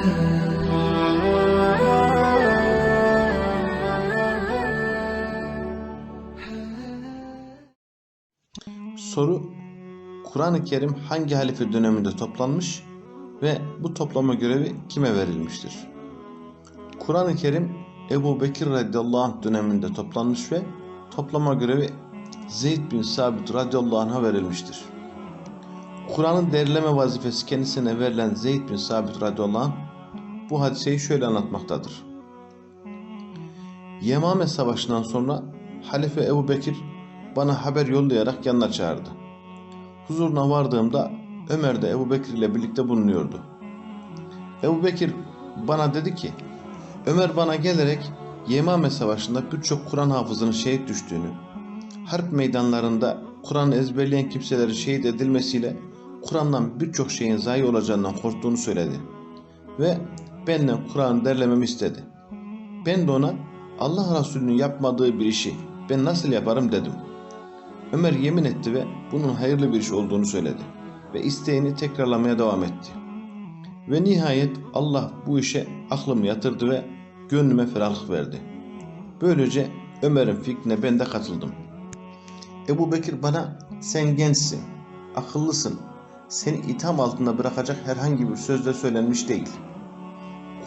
Soru Kur'an-ı Kerim hangi halife döneminde toplanmış ve bu toplama görevi kime verilmiştir? Kur'an-ı Kerim Ebu Bekir radıyallahu anh döneminde toplanmış ve toplama görevi Zeyd bin Sabit radıyallahu anh'a verilmiştir. Kur'an'ın derleme vazifesi kendisine verilen Zeyd bin Sabit radıyallahu anh bu hadiseyi şöyle anlatmaktadır. Yemame Savaşı'ndan sonra Halife Ebu Bekir bana haber yollayarak yanına çağırdı. Huzuruna vardığımda Ömer de Ebu Bekir ile birlikte bulunuyordu. Ebu Bekir bana dedi ki, Ömer bana gelerek Yemame Savaşı'nda birçok Kur'an hafızının şehit düştüğünü, harp meydanlarında Kur'an'ı ezberleyen kimselerin şehit edilmesiyle Kur'an'dan birçok şeyin zayi olacağından korktuğunu söyledi. Ve benden Kur'an derlememi istedi. Ben de ona Allah Resulü'nün yapmadığı bir işi ben nasıl yaparım dedim. Ömer yemin etti ve bunun hayırlı bir iş olduğunu söyledi ve isteğini tekrarlamaya devam etti. Ve nihayet Allah bu işe aklımı yatırdı ve gönlüme ferahlık verdi. Böylece Ömer'in fikrine ben de katıldım. Ebu Bekir bana sen gençsin, akıllısın, seni itham altında bırakacak herhangi bir sözle söylenmiş değil.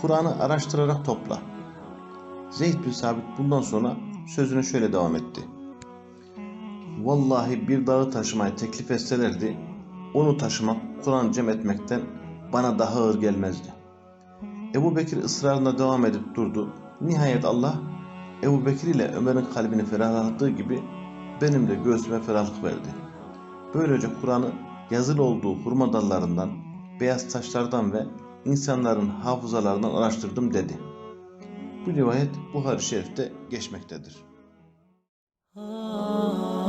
Kur'an'ı araştırarak topla. Zeyd bin Sabit bundan sonra sözüne şöyle devam etti. Vallahi bir dağı taşımayı teklif etselerdi, onu taşımak, Kur'an cem etmekten bana daha ağır gelmezdi. Ebu Bekir ısrarına devam edip durdu. Nihayet Allah Ebu Bekir ile Ömer'in kalbini ferahlattığı gibi benim de göğsüme ferahlık verdi. Böylece Kur'an'ı yazılı olduğu hurma dallarından, beyaz taşlardan ve insanların hafızalarından araştırdım dedi. Bu rivayet Buhari Şerif'te geçmektedir. Ah